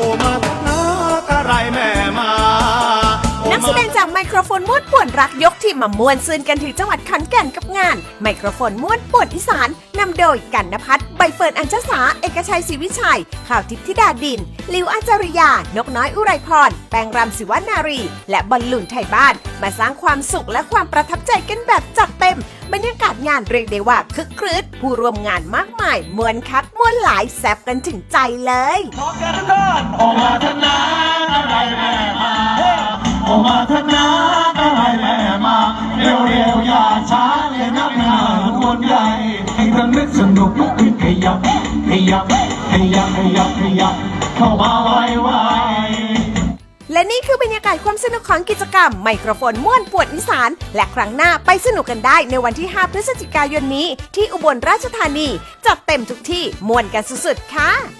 โอมานะกะไรแม่มานักแสดงจากไมโครโฟนม้วนป่วนรักยกทีมมาม่วนซื่นกันถึงจังหวัดขอนแก่นกับงาน ไมโครโฟนม้วนป่วนอีสานนำโดยกันนพัฒน์ใบเฟิร์นอัญชสา เอกชัยศรีวิชัย ข่าวทิพย์ธิดาดิน ลิวอาจาริยา นกน้อยอุไรพร แปงรำศิวนารี และบอลลูนไทยบ้าน มาสร้างความสุขและความประทับใจกันแบบจัดเต็ม บรรยากาศ งานเรียกได้ว่าคึกครื้นผู้ร่วมงานมากมายมวนคักมวนหลายแซบกันถึงใจเลยพร้อมกันทุกคนโอกมาทนากะไรแม่มาโอกมาทนากะไรแม่มาเร็วเร็วอย่าช้าเลยนักหนาวนวนใหญ่ให้เธอนึกสนุกลุกขึ้นขยับขยับขยับขยับขยับเข้ามาไวไว และนี่คือบรรยากาศความสนุกของกิจกรรม ไมโครโฟนม่วนปวดอีสาน และครั้งหน้าไปสนุกกันได้ในวันที่ 5 พฤศจิกายนนี้ ที่อุบลราชธานี จัดเต็มทุกที่ม่วนกันสุดๆค่ะ